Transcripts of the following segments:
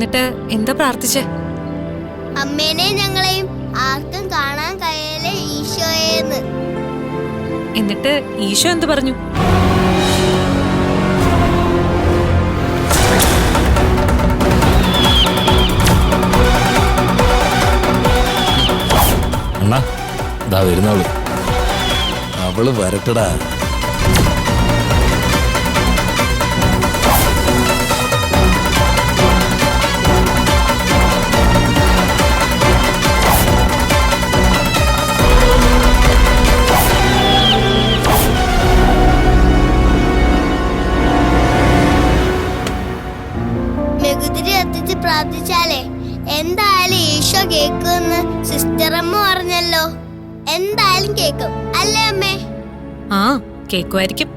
എന്നിട്ട് എന്താ പ്രാർത്ഥിച്ചേ? അമ്മേനെ ഞങ്ങളെയും ആർക്കും കാണാൻ കഴിയലേ ഈശോയെന്ന്. എന്നിട്ട് ഈശോ എന്ത് പറഞ്ഞു? അണ്ണാ ഇതാ വരുന്നവൾ. അവൾ വരട്ടടാ. ആ കേക്കുമായിരിക്കും.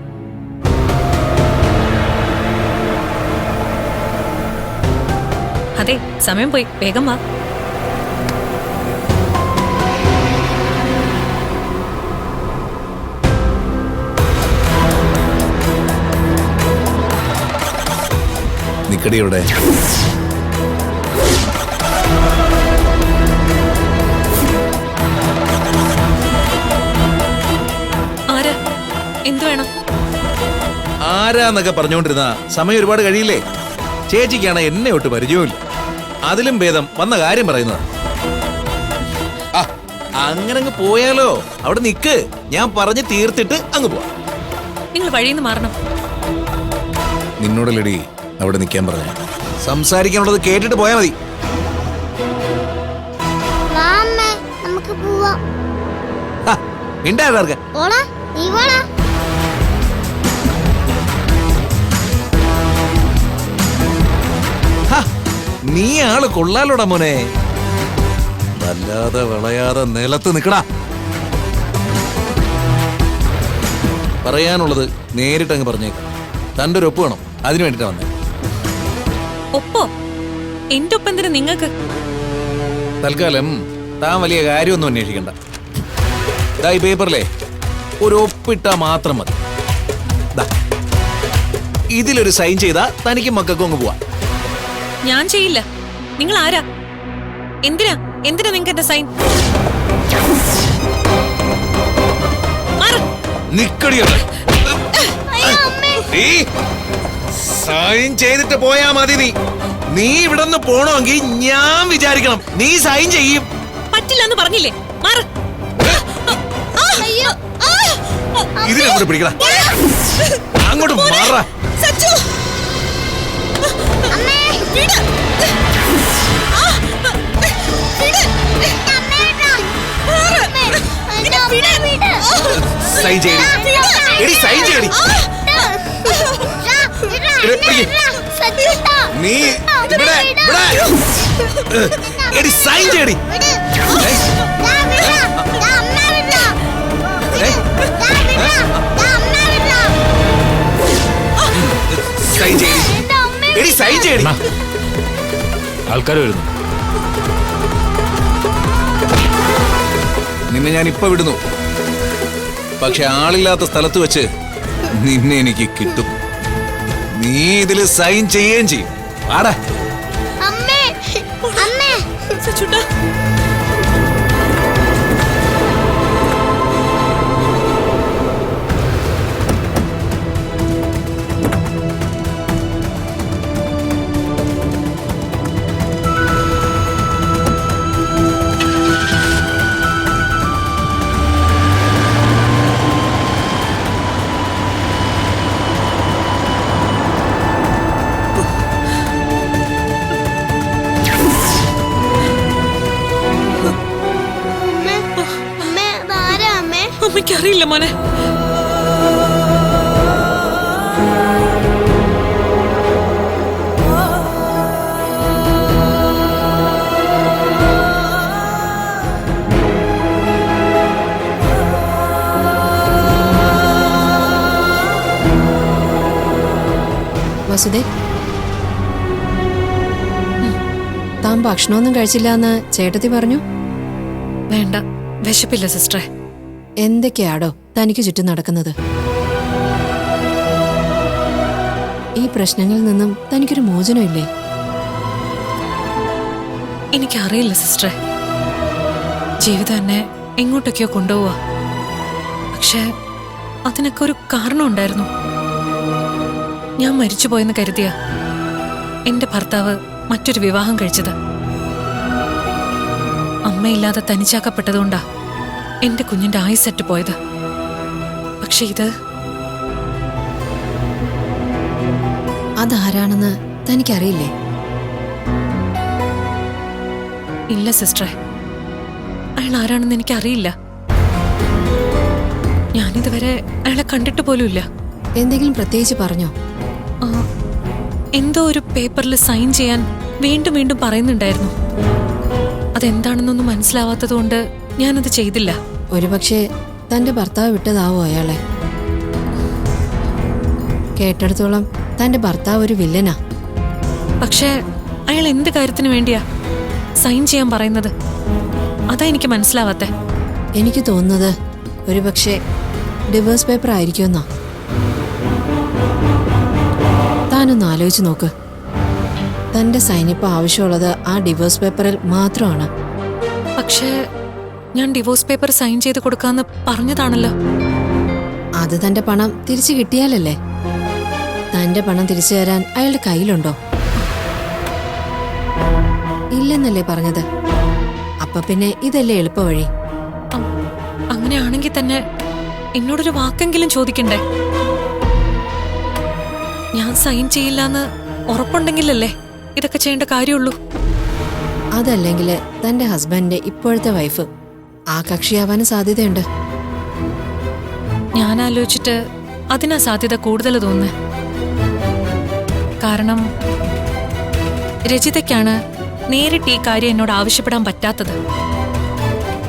അതെ സമയം പോയി. വേഗം വാ. നിക്കടി ആരാന്നൊക്കെ പറഞ്ഞുകൊണ്ടിരുന്ന സമയം ഒരുപാട് കഴിയില്ലേ? ചേച്ചിക്കാണ് എന്നെ ഒട്ട് പരിചയമില്ല അതിലും ഭേദം വന്ന കാര്യം പറയുന്നത്. ആ, അങ്ങനെ അങ്ങ് പോയാലോ? അവിടെ നിക്ക്. ഞാൻ പറഞ്ഞ് തീർത്തിട്ട് അങ്ങ് പോവാം. നിങ്ങൾ വഴിയിൽ നിന്ന് മാറണം. നിന്നോടല്ലടി അവിടെ നിൽക്കാൻ പറഞ്ഞ. സംസാരിക്കാനുള്ളത് കേട്ടിട്ട് പോയാ മതി. നമുക്ക് പോവാം. ഓടാ നീ വാടാ നീ ആൾ കൊള്ളാലോടാ മോനെ. വല്ലാതെ വിളയാതെ നിലത്ത് നിക്കടാ. പറയാനുള്ളത് നേരിട്ട് അങ്ങ് പറഞ്ഞേക്കാം. തന്റെ ഒരു ഒപ്പ് വേണം. അതിനു വേണ്ടിട്ടാ വന്നേ. ഒപ്പോ? എന്റെ ഒപ്പം എന്തിനാ നിങ്ങൾക്ക്? തൽക്കാലം താൻ വലിയ കാര്യമൊന്നും അന്വേഷിക്കണ്ട. ദാ ഈ പേപ്പറിലെ ഒരു ഒപ്പിട്ടാ മാത്രം മതി. ഇതിലൊരു സൈൻ ചെയ്താ തനിക്കും മക്കൾക്കും അങ്ങ് പോവാ. ഞാൻ ചെയ്യില്ല. നിങ്ങൾ ആരാ എന്തിനാ എന്തിനാ നിങ്ങൾക്ക് എന്റെ സൈൻ സൈൻ ചെയ്തിട്ട് പോയാ മതി നീ. നീ ഇവിടെ നിന്ന് പോണമെങ്കിൽ ഞാൻ വിചാരിക്കണം. നീ സൈൻ ചെയ്യും. പറ്റില്ലെന്ന് പറഞ്ഞില്ലേ? മാറ്. അയ്യോ ഇതിനെവിടെ പിടിക്കടാ. അങ്ങോട്ട് മാറാ. സച്ചു. സൈൻ ചെയ്യടി എടി സൈൻ ചെയ്യടി. നീ ഇവിടെ ഇവിടെ എടി സൈൻ ചെയ്യടി. സൈൻ ചെയ്യടി എടി സൈൻ ചെയ്യടി. ആൾക്കാർ വരുന്നു. നിന്നെ ഞാൻ ഇപ്പൊ വിടുന്നു. പക്ഷെ ആളില്ലാത്ത സ്ഥലത്ത് വെച്ച് നിന്നെ എനിക്ക് കിട്ടും. നീ ഇതിൽ സൈൻ ചെയ്യുകയും ചെയ്യും. ആടാ. അമ്മേ അമ്മേ. മോനെ. വസുദേ. താൻ ഭക്ഷണമൊന്നും കഴിച്ചില്ല എന്ന് ചേട്ടത്തി പറഞ്ഞു? വേണ്ട. വിശപ്പില്ല സിസ്റ്ററെ. എന്തൊക്കെയാടോ തനിക്ക് ചുറ്റും നടക്കുന്നത്? ഈ പ്രശ്നങ്ങളിൽ നിന്നും തനിക്കൊരു മോചനമില്ലേ? എനിക്കറിയില്ല സിസ്റ്ററെ. ജീവിതം എന്നെ എങ്ങോട്ടൊക്കെയോ കൊണ്ടുപോവാ. പക്ഷേ അതിനൊക്കെ ഒരു കാരണം ഉണ്ടായിരുന്നു. ഞാൻ മരിച്ചു പോയെന്ന് കരുതിയ എന്റെ ഭർത്താവ് മറ്റൊരു വിവാഹം കഴിച്ചത്. അമ്മയില്ലാതെ തനിച്ചാക്കപ്പെട്ടതുകൊണ്ടാ. എന്റെ കുഞ്ഞിന്റെ ആയുസെറ്റ് പോയത്. പക്ഷെ ഇത് അതാരാണെന്ന് തനിക്കറിയില്ലേ? ഇല്ല സിസ്റ്ററെ. അയാൾ ആരാണെന്ന് എനിക്കറിയില്ല. ഞാനിതുവരെ അയാളെ കണ്ടിട്ട് പോലുമില്ല. എന്തെങ്കിലും പ്രത്യേകിച്ച് പറഞ്ഞോ? എന്തോ ഒരു പേപ്പറിൽ സൈൻ ചെയ്യാൻ വീണ്ടും വീണ്ടും പറയുന്നുണ്ടായിരുന്നു. അതെന്താണെന്നൊന്നും മനസ്സിലാവാത്തതുകൊണ്ട് ഞാനത് ചെയ്തില്ല. ഒരുപക്ഷെ തന്റെ ഭർത്താവ് വിട്ടതാവോ അയാളെ? കേട്ടിടത്തോളം തന്റെ ഭർത്താവ് ഒരു വില്ലനാ. പക്ഷേ അയാൾ എന്ത് കാര്യത്തിന് വേണ്ടിയാ സൈൻ ചെയ്യാൻ പറയുന്നത്? അതാ എനിക്ക് മനസ്സിലാവാത്തെ. എനിക്ക് തോന്നുന്നത് ഒരുപക്ഷെ ഡിവേഴ്സ് പേപ്പർ ആയിരിക്കുമെന്നാ. താനൊന്ന് ആലോചിച്ച് നോക്ക്. തന്റെ സൈനിപ്പ് ആവശ്യമുള്ളത് ആ ഡിവേഴ്സ് പേപ്പറിൽ മാത്രമാണ്. പക്ഷേ ഞാൻ ഡിവോഴ്സ് പേപ്പർ സൈൻ ചെയ്ത് കൊടുക്കാന്ന് പറഞ്ഞതാണല്ലോ. അത് തന്റെ പണം തിരിച്ചു കിട്ടിയാലല്ലേ? തന്റെ പണം തിരിച്ചു തരാൻ അയാളുടെ കയ്യിലുണ്ടോ? ഇല്ലെന്നല്ലേ പറഞ്ഞത്. അപ്പൊ പിന്നെ ഇതല്ലേ എളുപ്പവഴി? അങ്ങനെയാണെങ്കിൽ തന്നെ എന്നോടൊരു വാക്കെങ്കിലും ചോദിക്കണ്ടേ? ഞാൻ സൈൻ ചെയ്യില്ലാന്ന് ഉറപ്പുണ്ടെങ്കിലല്ലേ ഇതൊക്കെ ചെയ്യേണ്ട കാര്യമുള്ളൂ? അതല്ലെങ്കിൽ തന്റെ ഹസ്ബൻഡിന്റെ ഇപ്പോഴത്തെ വൈഫ് ആ കക്ഷിയാവാനും സാധ്യതയുണ്ട്. ഞാൻ ആലോചിച്ചിട്ട് അതിനാ സാധ്യത കൂടുതൽ തോന്നുന്നു. കാരണം രചിതയ്ക്കാണ് നേരിട്ട് ഈ കാര്യം എന്നോട് ആവശ്യപ്പെടാൻ പറ്റാത്തത്.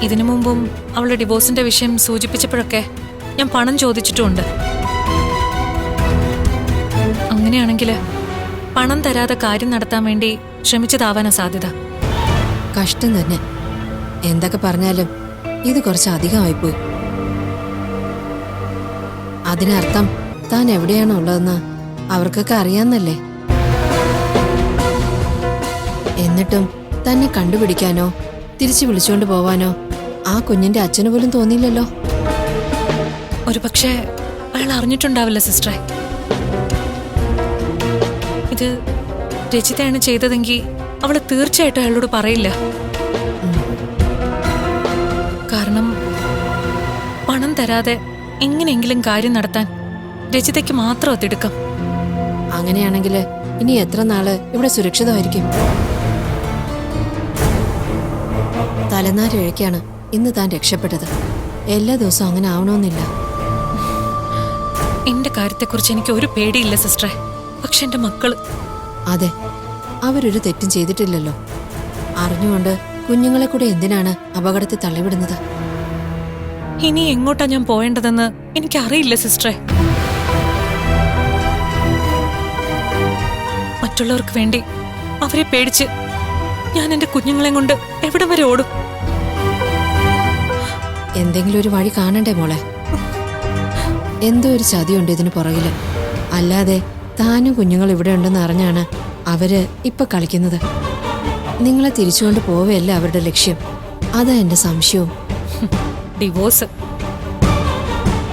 ഇതിനു മുമ്പും അവളുടെ ഡിവോഴ്സിന്റെ വിഷയം സൂചിപ്പിച്ചപ്പോഴൊക്കെ ഞാൻ പണം ചോദിച്ചിട്ടുമുണ്ട്. അങ്ങനെയാണെങ്കിൽ പണം തരാതെ കാര്യം നടത്താൻ വേണ്ടി ശ്രമിച്ചതാവാനാ സാധ്യത. കഷ്ടം തന്നെ. എന്തൊക്കെ പറഞ്ഞാലും ഇത് കുറച്ച് അധികമായിപ്പോയി അതിനർത്ഥം താൻ എവിടെയാണ് ഉള്ളതെന്ന് അവർക്കൊക്കെ അറിയാന്നല്ലേ എന്നിട്ടും തന്നെ കണ്ടുപിടിക്കാനോ തിരിച്ചു വിളിച്ചുകൊണ്ട് പോവാനോ ആ കുഞ്ഞിന്റെ അച്ഛന് പോലും തോന്നിയില്ലല്ലോ. ഒരു പക്ഷേ അയാൾ അറിഞ്ഞിട്ടുണ്ടാവില്ല സിസ്റ്ററെ. ഇത് രചിതയാണ് ചെയ്തതെങ്കിൽ അവൾ തീർച്ചയായിട്ടും അയാളോട് പറയില്ല. തരാതെ എങ്ങനെയെങ്കിലും കാര്യം നടത്താൻ രചിതയ്ക്ക് മാത്രം അതെടുക്കാം അങ്ങനെയാണെങ്കിൽ ഇനി എത്ര നാൾ ഇവിടെ സുരക്ഷിതമായിരിക്കും? തലനാരിഴയ്ക്കാണ് ഇന്ന് താൻ രക്ഷപ്പെട്ടത്. എല്ലാ ദിവസവും അങ്ങനെ ആവണമെന്നില്ല. എന്റെ കാര്യത്തെക്കുറിച്ച് എനിക്ക് ഒരു പേടിയില്ല സിസ്റ്ററെ. പക്ഷെ എന്റെ മക്കൾ അതെ അവരൊരു തെറ്റും ചെയ്തിട്ടില്ലല്ലോ. അറിഞ്ഞുകൊണ്ട് കുഞ്ഞുങ്ങളെ കൂടെ എന്തിനാണ് അപകടത്തിൽ തള്ളിവിടുന്നത്? ഇനി എങ്ങോട്ടാ ഞാൻ പോയേണ്ടതെന്ന് എനിക്കറിയില്ല സിസ്റ്ററെ. മറ്റുള്ളവർക്ക് വേണ്ടി അവരെ പേടിച്ച് ഞാൻ എന്റെ കുഞ്ഞുങ്ങളെ കൊണ്ട് എവിടെ വരെ ഓടും? എന്തെങ്കിലും ഒരു വഴി കാണണ്ടേ മോളെ? എന്തോ ഒരു ചതിയുണ്ട് ഇതിന് പുറകിൽ. അല്ലാതെ താനും കുഞ്ഞുങ്ങൾ ഇവിടെ ഉണ്ടെന്ന് അറിഞ്ഞാണ് അവർ ഇപ്പൊ കളിക്കുന്നത്. നിങ്ങളെ തിരിച്ചുകൊണ്ട് പോവുകയല്ല അവരുടെ ലക്ഷ്യം? അതാ എന്റെ സംശയവും. ഡിവോഴ്സ്.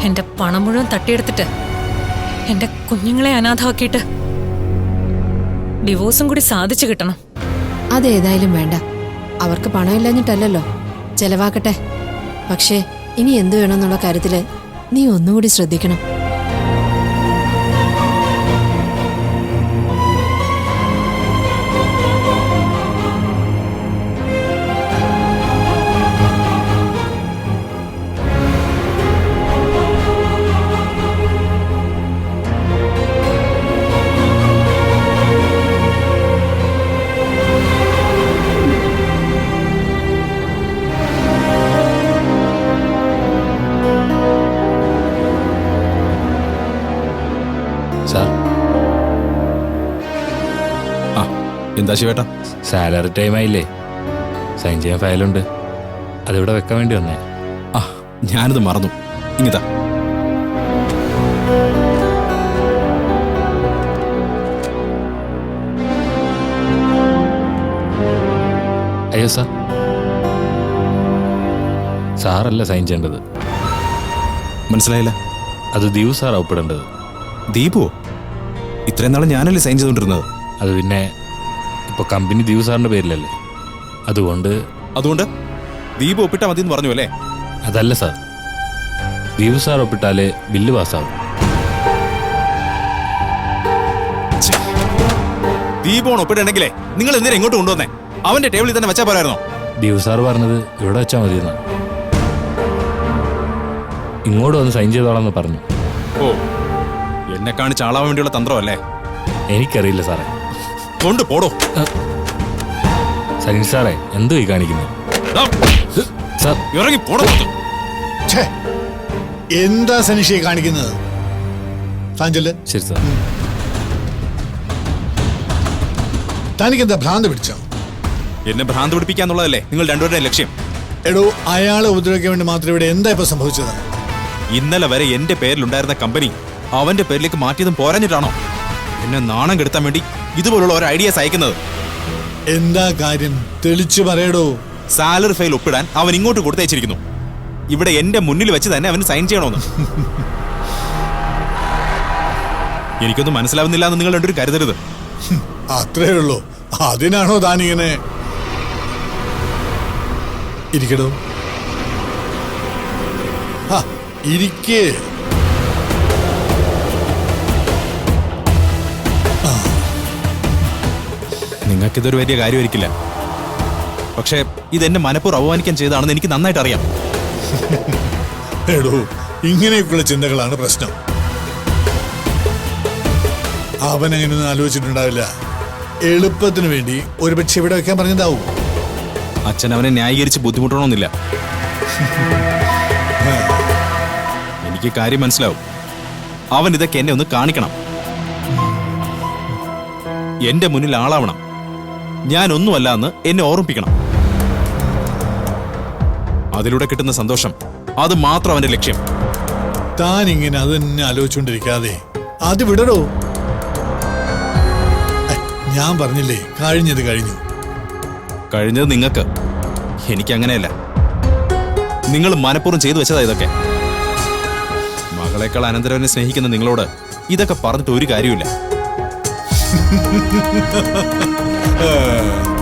എന്റെ പണം മുഴുവൻ തട്ടിയെടുത്തിട്ട് എന്റെ കുഞ്ഞുങ്ങളെ അനാഥമാക്കിയിട്ട് ഡിവോഴ്സും കൂടി സാധിച്ചു കിട്ടണം. അതേതായാലും വേണ്ട. അവർക്ക് പണമില്ലാഞ്ഞിട്ടല്ലോ ചെലവാക്കട്ടെ. പക്ഷേ ഇനി എന്തു വേണമെന്നുള്ള കാര്യത്തിൽ നീ ഒന്നുകൂടി ശ്രദ്ധിക്കണം. എന്താ ശിവേട്ടാ? സാലറി ടൈം ആയില്ലേ. സൈൻ ചെയ്യാൻ ഫയലുണ്ട് അതിവിടെ വെക്കാൻ വേണ്ടി വന്നേ. ആ ഞാനത് മറന്നു. ഇങ്ങിതാ അയ്യോ സാർ. സാറല്ല സൈൻ ചെയ്യേണ്ടത്. മനസ്സിലായില്ല. അത് ദീപു സാർ ഒപ്പിടേണ്ടത്. ദീപുവോ? ഇത്രയും നാളെ ഞാനല്ലേ സൈൻ ചെയ്തുകൊണ്ടിരുന്നത് അത് പിന്നെ ഇപ്പോൾ കമ്പനി ദീപു സാറിന്റെ പേരിലല്ലേ? അതുകൊണ്ട് അതുകൊണ്ട് ദീപു ഒപ്പിട്ടാ മതി എന്ന് പറഞ്ഞു അല്ലേ? അതല്ല സാർ. ദീപു സാർ ഒപ്പിട്ടാലേ ബില്ല് പാസ്സാവും. ഛെ. ദീപോൺ ഒപ്പിട്ടുണ്ടെങ്കിലേ നിങ്ങൾ എന്തിനാ ഇങ്ങോട്ട് കൊണ്ടുവന്നേ? അവന്റെ ടേബിളിൽ തന്നെ വെച്ചാ പോരായിരുന്നോ? ദീപു സാർ പറഞ്ഞത് ഇവിടെ വെച്ചാൽ എന്നാ ഇങ്ങോട്ട് വന്ന് സൈൻ ചെയ്തോളാം എന്ന് പറഞ്ഞു. ഓ എന്നെ കാണിച്ച് ആളാവാൻ വേണ്ടിയുള്ള തന്ത്രമല്ലേ? എനിക്കറിയില്ല സാറേ. കൊണ്ട് പോടോ. സലീം സാറേ എന്തോ ഈ കാണിക്കുന്നത്? സാർ. ഇറങ്ങി പോടോ ഛേ, എന്താ സനീഷയെ കാണിക്കുന്നത്? താഞ്ചൽ ശരി സാർ. തനിക്കെന്താ ഭ്രാന്ത് പിടിച്ചോ? എന്നെ ഭ്രാന്ത് പിടിപ്പിക്കാന്നുള്ളതല്ലേ നിങ്ങൾ രണ്ടുപേരുടെ ലക്ഷ്യം. എടോ അയാളെ ഉപദ്രവിക്കാൻ വേണ്ടി മാത്രം ഇവിടെ എന്താ ഇപ്പൊ സംഭവിച്ചത്? ഇന്നലെ വരെ എന്റെ പേരിലുണ്ടായിരുന്ന കമ്പനി അവന്റെ പേരിലേക്ക് മാറ്റിയതും പോരാഞ്ഞിട്ടാണോ? എന്നെ നാണം കെടുത്താൻ വേണ്ടി ഇതുപോലുള്ള ഒരു ഐഡിയാസ് അയക്കുന്നത് എന്താ കാര്യം? തെളിച്ചു പറയടോ. സാലറി ഫയൽ ഒപ്പിടാൻ അവൻ ഇങ്ങോട്ട് കൊടുത്തയച്ചിരിക്കുന്നു ഇവിടെ എന്റെ മുന്നിൽ വെച്ച് തന്നെ അവന് സൈൻ ചെയ്യണമെന്ന്. എനിക്കൊന്നും മനസ്സിലാവുന്നില്ല എന്ന് നിങ്ങൾ രണ്ടൊരു കരുതരുത്. അത്രേ ഉള്ളൂ. അതിനാണോ താനിങ്ങനെ? ഇരിക്കടോ. ഇരിക്കേ. നിങ്ങൾക്കിതൊരു വലിയ കാര്യമായിരിക്കില്ല. പക്ഷേ ഇതെന്നെ മനപ്പൂർവം അവമാനിക്കാൻ ചെയ്തതാണെന്ന് എനിക്ക് നന്നായിട്ട് അറിയാം എടോ ഇങ്ങനെയൊക്കെയുള്ള ചിന്തകളാണ് പ്രശ്നം. അവൻ അങ്ങനെയൊന്നും ആലോചിച്ചിട്ടുണ്ടാവില്ല. എളുപ്പത്തിന് വേണ്ടി ഒരുപക്ഷെ ഇവിടെ വെക്കാൻ പറഞ്ഞതാവും അച്ഛൻ അവനെ ന്യായീകരിച്ച് ബുദ്ധിമുട്ടണമെന്നില്ല. എനിക്ക് കാര്യം മനസ്സിലാവും. അവൻ ഇതൊക്കെ എന്നെ ഒന്ന് കാണിക്കണം. എന്റെ മുന്നിൽ ആളാവണം. ഞാൻ ഒന്നുമല്ല എന്ന് എന്നെ ഓർമ്മിപ്പിക്കണം. അതിലൂടെ കിട്ടുന്ന സന്തോഷം അത് മാത്രം അവന്റെ ലക്ഷ്യം. താൻ ഇങ്ങനെ അത് തന്നെ ആലോചിച്ചുകൊണ്ടിരിക്കാതെ അത് വിടടോ. ഞാൻ പറഞ്ഞില്ലേ കഴിഞ്ഞത് കഴിഞ്ഞു. കഴിഞ്ഞത് നിങ്ങൾക്ക്. എനിക്ക് അങ്ങനെയല്ല നിങ്ങൾ മനഃപൂർവം ചെയ്തു വെച്ചതാ ഇതൊക്കെ. മകളെക്കാൾ അനന്തരവനെ സ്നേഹിക്കുന്ന നിങ്ങളോട് ഇതൊക്കെ പറഞ്ഞിട്ട് ഒരു കാര്യമില്ല Uh.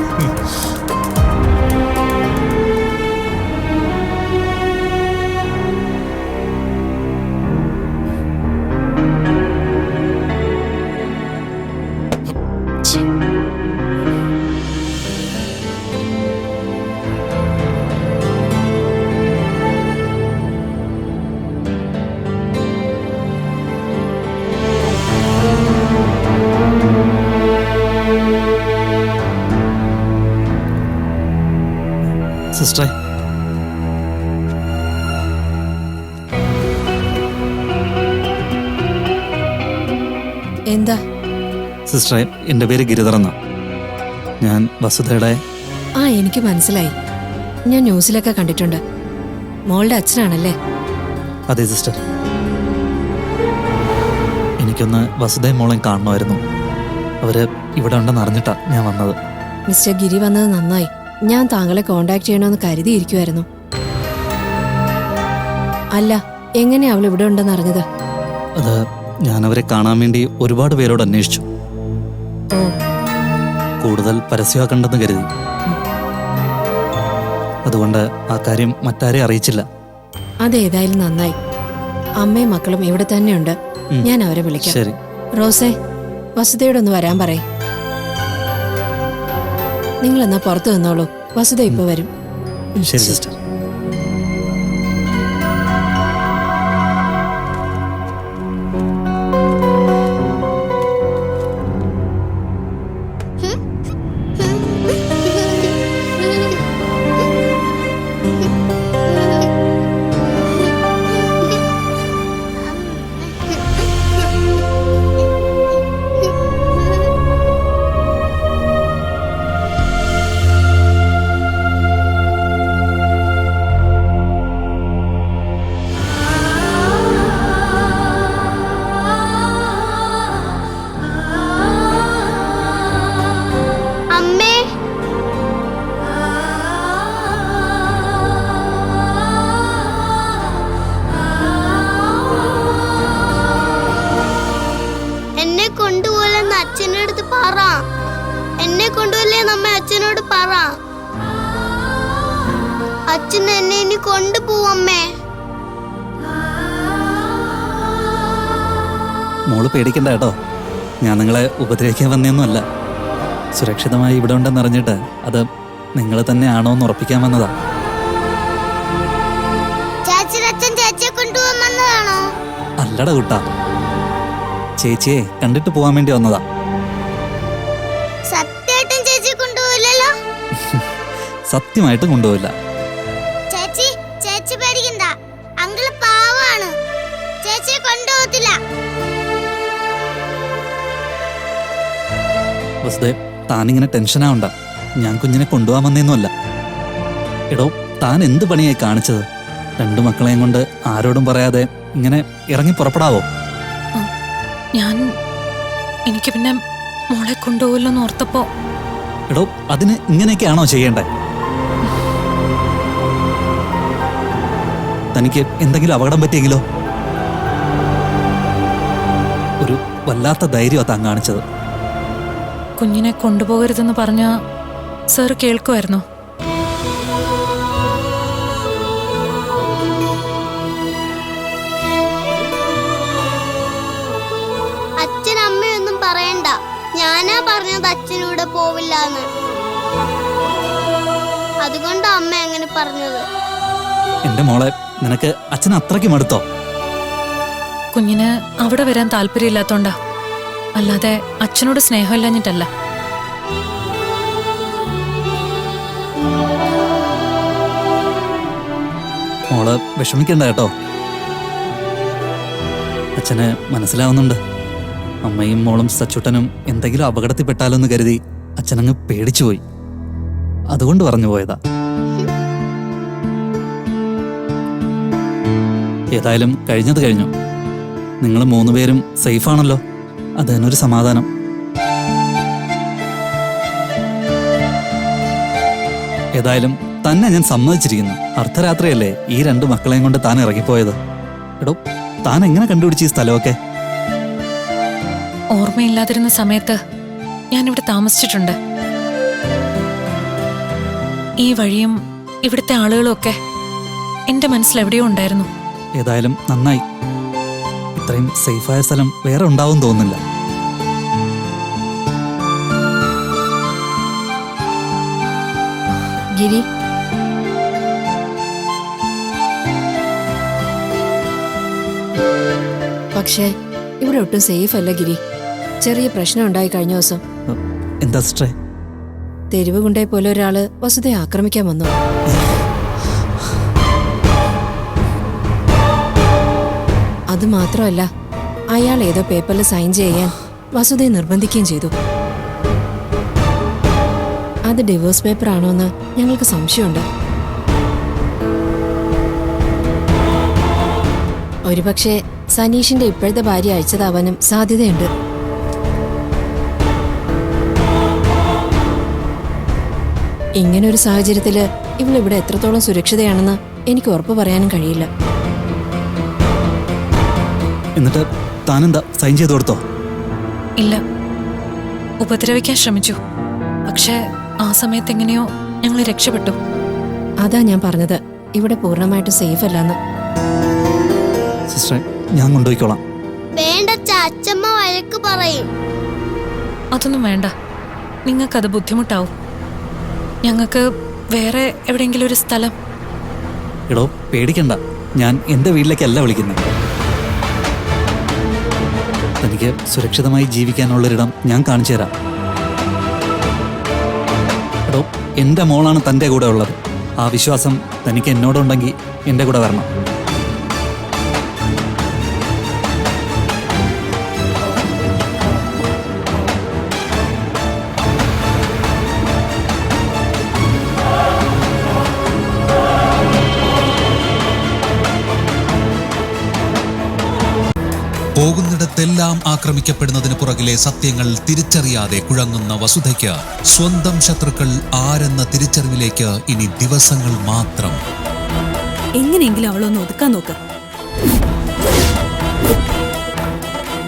സിസ്റ്ററെ എന്താ? സിസ്റ്ററെ എന്റെ പേര് ഗിരിധർ എന്നാ. ഞാൻ വസുധയുടെ ആ എനിക്ക് മനസ്സിലായി. ഞാൻ ന്യൂസിലൊക്കെ കണ്ടിട്ടുണ്ട്. മോളുടെ അച്ഛനാണല്ലേ? അതെ സിസ്റ്റർ. എനിക്കൊന്ന് വസുധയും മോളെയും കാണണമായിരുന്നു. അവർ ഇവിടെ ഉണ്ടെന്ന് അറിഞ്ഞിട്ടാ ഞാൻ വന്നത്. മിസ്റ്റർ ഗിരി വന്നത് നന്നായി. ഞാൻ താങ്കളെ കോണ്ടാക്ട് ചെയ്യണമെന്ന് കരുതിയിരിക്കുമായിരുന്നു അല്ല എങ്ങനെ അവൾ ഇവിടെ ഉണ്ടെന്ന് അറിഞ്ഞത്? അത് ഞാൻ അവരെ കാണാൻ വേണ്ടി ഒരുപാട് പേരോട് അന്വേഷിച്ചു. കൂടുതൽ പരസ്യമാക്കണ്ടെന്ന് കരുതി. അതുകൊണ്ട് ആ കാര്യം മറ്റാരെ അറിയിച്ചില്ല. അതേതായാലും നന്നായി. അമ്മയും മക്കളും ഇവിടെ തന്നെയുണ്ട്. ഞാൻ അവരെ വിളിക്കാം. ശരി. റോസേ വസുതയോടൊന്ന് വരാൻ പറയ്. നിങ്ങൾ എന്നാ പുറത്തു നിന്നോളൂ വസുദേവ് ഇപ്പൊ വരും. ശരി സിസ്റ്റർ. നമ്മ അച്ഛനോട് പറ. അച്ഛൻ എന്നെ ഇനി കൊണ്ടുപോവമ്മേ മോൾ പേടിക്കണ്ട കേട്ടോ. ഞാൻ നിങ്ങളെ ഉപദ്രവിക്കാൻ വന്നൊന്നുമല്ല. സുരക്ഷിതമായി ഇവിടെ ഉണ്ടെന്നറിഞ്ഞിട്ട് അത് നിങ്ങൾ തന്നെയാണോ എന്ന് ഉറപ്പിക്കാൻ വന്നതാ. അല്ലട കുട്ടാ. ചേച്ചിയെ കണ്ടിട്ട് പോവാൻ വേണ്ടി വന്നതാ. സത്യമായിട്ടും കൊണ്ടുപോയില്ല ചേച്ചി ചേച്ചി പേടിക്കണ്ട. അങ്കിൾ പാവാണ് ചേച്ചിയെ കൊണ്ടുപോകത്തില്ല. വസുദേവ് താനിങ്ങനെ ടെൻഷനാവണ്ട ഞാൻ കുഞ്ഞിനെ കൊണ്ടുപോകാൻ വന്നേന്നുമല്ല. എടോ താൻ എന്ത് പണിയായി കാണിച്ചത്? രണ്ടു മക്കളെയും കൊണ്ട് ആരോടും പറയാതെ ഇങ്ങനെ ഇറങ്ങി പുറപ്പെടാവോ? ഞാൻ എനിക്ക് പിന്നെ മോളെ കൊണ്ടുപോകില്ലെന്ന് ഓർത്തപ്പോ എടോ അതിന് ഇങ്ങനെയൊക്കെയാണോ ചെയ്യേണ്ടേ? തനിക്ക് എന്തെങ്കിലും അപകടം പറ്റിയെങ്കിലോ? ഒരു വല്ലാത്ത ധൈര്യം താൻ കാണിച്ചത്. കുഞ്ഞിനെ കൊണ്ടുപോകരുതെന്ന് പറഞ്ഞ സാർ കേൾക്കുമായിരുന്നോ അച്ഛൻ അമ്മയൊന്നും പറയണ്ട. ഞാനാ പറഞ്ഞത് അച്ഛനൂടെ പോവില്ലാന്ന്. അതുകൊണ്ടാ അമ്മ അങ്ങനെ പറഞ്ഞത്. എന്റെ മോളെ നിനക്ക് അച്ഛൻ അത്രയ്ക്ക് മടുത്തോ? കുഞ്ഞിന് അവിടെ വരാൻ താല്പര്യമില്ലാത്തോണ്ടാ. അല്ലാതെ അച്ഛനോട് സ്നേഹമില്ലാഞ്ഞിട്ടല്ല. മോൾ വിഷമിക്കണ്ട കേട്ടോ. അച്ഛന് മനസ്സിലാവുന്നുണ്ട്. അമ്മയും മോളും സച്ചുട്ടനും എന്തെങ്കിലും അപകടത്തിൽപ്പെട്ടാലെന്ന് കരുതി അച്ഛനങ്ങ് പേടിച്ചുപോയി. അതുകൊണ്ട് പറഞ്ഞു പോയതാ. ഏതായാലും കഴിഞ്ഞത് കഴിഞ്ഞു. നിങ്ങൾ മൂന്നുപേരും സേഫാണല്ലോ അത് തന്നെ ഒരു സമാധാനം. ഏതായാലും തന്നെ ഞാൻ സമ്മതിച്ചിരിക്കുന്നു. അർദ്ധരാത്രിയല്ലേ ഈ രണ്ട് മക്കളെയും കൊണ്ട് താൻ ഇറങ്ങിപ്പോയത്. എടോ താൻ എങ്ങനെ കണ്ടുപിടിച്ച് ഈ സ്ഥലമൊക്കെ? ഓർമ്മയില്ലാതിരുന്ന സമയത്ത് ഞാൻ ഞാനിവിടെ താമസിച്ചിട്ടുണ്ട്. ഈ വഴിയും ഇവിടുത്തെ ആളുകളും ഒക്കെ എന്റെ മനസ്സിൽ എവിടെയോ ഉണ്ടായിരുന്നു. ഏതായാലും നന്നായി. ഇത്രയും സേഫായ സ്ഥലം വേറെ ഉണ്ടാവും തോന്നുന്നില്ല. ഗിരി. പക്ഷേ ഇവിടെ ഒട്ടും സേഫ് അല്ല ഗിരി. ചെറിയ പ്രശ്നം ഉണ്ടായി കഴിഞ്ഞ ദിവസം. എന്താ സിസ്റ്ററെ? തെരുവ് കൊണ്ടേ പോലെ ഒരാൾ വസുതയെ ആക്രമിക്കാൻ വന്നു. അത് മാത്രമല്ല അയാൾ ഏതോ പേപ്പറിൽ സൈൻ ചെയ്യാൻ വസുദയെ നിർബന്ധിക്കുകയും ചെയ്തു. അത് ഡിവോഴ്സ് പേപ്പർ ആണോ എന്ന് ഞങ്ങൾക്ക് സംശയമുണ്ട്. ഒരുപക്ഷെ സനീഷിന്റെ ഇപ്പോഴത്തെ ഭാര്യ അയച്ചതാവാനും സാധ്യതയുണ്ട്. ഇങ്ങനൊരു ഒരു സാഹചര്യത്തിൽ ഇവളിവിടെ എത്രത്തോളം സുരക്ഷിതയാണെന്ന് എനിക്ക് ഉറപ്പ് പറയാനും കഴിയില്ല. എന്നിട്ട് താനെന്താ സൈൻ ചെയ്ത് കൊടുത്തോ? ഇല്ല. ഉപദ്രവിക്കാൻ ശ്രമിച്ചു. പക്ഷെ ആ സമയത്ത് എങ്ങനെയോ ഞങ്ങൾ രക്ഷപ്പെട്ടു. അതാ ഞാൻ പറഞ്ഞത്. ഇവിടെ പൂർണമായിട്ട് സേഫ് അല്ലെന്ന്. സിസ്റ്ററെ ഞാൻ കൊണ്ടുപോയിക്കോളാം. വേണ്ട അച്ഛമ്മ വഴക്ക് പറയും. അതൊന്നും വേണ്ട. നിങ്ങൾക്കത് ബുദ്ധിമുട്ടാവും. ഞങ്ങൾക്ക് വേറെ എവിടെയെങ്കിലും ഒരു സ്ഥലം. എടോ പേടിക്കണ്ട. ഞാൻ എന്റെ വീട്ടിലേക്കല്ല വിളിക്കുന്നത് തനിക്ക് സുരക്ഷിതമായി ജീവിക്കാനുള്ളൊരിടം ഞാൻ കാണിച്ചു തരാം. എടോ എന്റെ മോളാണ് തന്റെ കൂടെ ഉള്ളത്. ആ വിശ്വാസം തനിക്ക് എന്നോടുണ്ടെങ്കിൽ എന്റെ കൂടെ വരണം. പോകുന്നിടത്തെല്ലാം ആക്രമിക്കപ്പെടുന്നതിന് പുറകിലെ സത്യങ്ങൾ തിരിച്ചറിയാതെ കുഴങ്ങുന്ന വസുധയ്ക്ക് സ്വന്തം ശത്രുക്കൾ ആരെന്ന തിരിച്ചറിവിലേക്ക് ഇനി ദിവസങ്ങൾ മാത്രം. എങ്ങനെയെങ്കിലും അവളൊന്ന് ഒതുക്കാൻ നോക്ക്.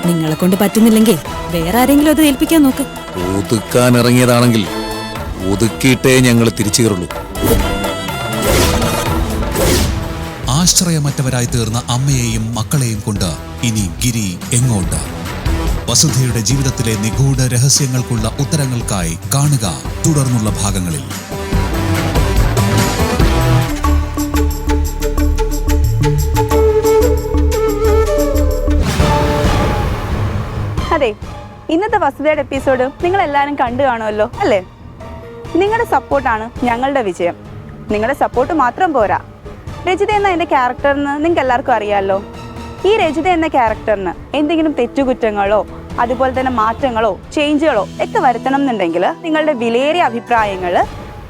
നിങ്ങളെ കൊണ്ട് പറ്റുന്നില്ലെങ്കിൽ വേറെ ആരെങ്കിലും അത് ഏൽപ്പിക്കാൻ നോക്ക്. ഒതുക്കാൻ ഇറങ്ങിയതാണെങ്കിൽ ഒതുക്കിയിട്ടേ ഞങ്ങൾ തിരിച്ചു കയറുള്ളൂ ആശ്രയമറ്റവരായി തീർന്ന അമ്മയെയും മക്കളെയും കൊണ്ട് ഇനി ഗിരി എങ്ങോട്ട്? വസുധയുടെ ജീവിതത്തിലെ നിഗൂഢ രഹസ്യങ്ങൾക്കുള്ള ഉത്തരങ്ങൾക്കായി കാണുക തുടർന്നുള്ള ഭാഗങ്ങളിൽ. അതെ ഇന്നത്തെ വസുതയുടെ എപ്പിസോഡ് നിങ്ങൾ എല്ലാവരും കണ്ടു കാണുമല്ലോ അല്ലേ? നിങ്ങളുടെ സപ്പോർട്ടാണ് ഞങ്ങളുടെ വിജയം. നിങ്ങളുടെ സപ്പോർട്ട് മാത്രം പോരാ. രജിത എന്ന എന്റെ ക്യാരക്ടറിന് നിങ്ങൾക്ക് എല്ലാവർക്കും അറിയാമല്ലോ ഈ രജിത എന്ന ക്യാരക്ടറിന് എന്തെങ്കിലും തെറ്റുകുറ്റങ്ങളോ അതുപോലെ തന്നെ മാറ്റങ്ങളോ ചേഞ്ചുകളോ ഒക്കെ വരുത്തണം എന്നുണ്ടെങ്കിൽ നിങ്ങളുടെ വിലയേറിയ അഭിപ്രായങ്ങൾ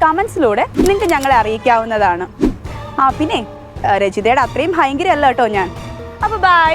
കമൻസിലൂടെ നിങ്ങൾക്ക് ഞങ്ങളെ അറിയിക്കാവുന്നതാണ്. ആ പിന്നെ രജിതയുടെ അത്രയും ഭയങ്കര അല്ല കേട്ടോ ഞാൻ. അപ്പോൾ ബൈ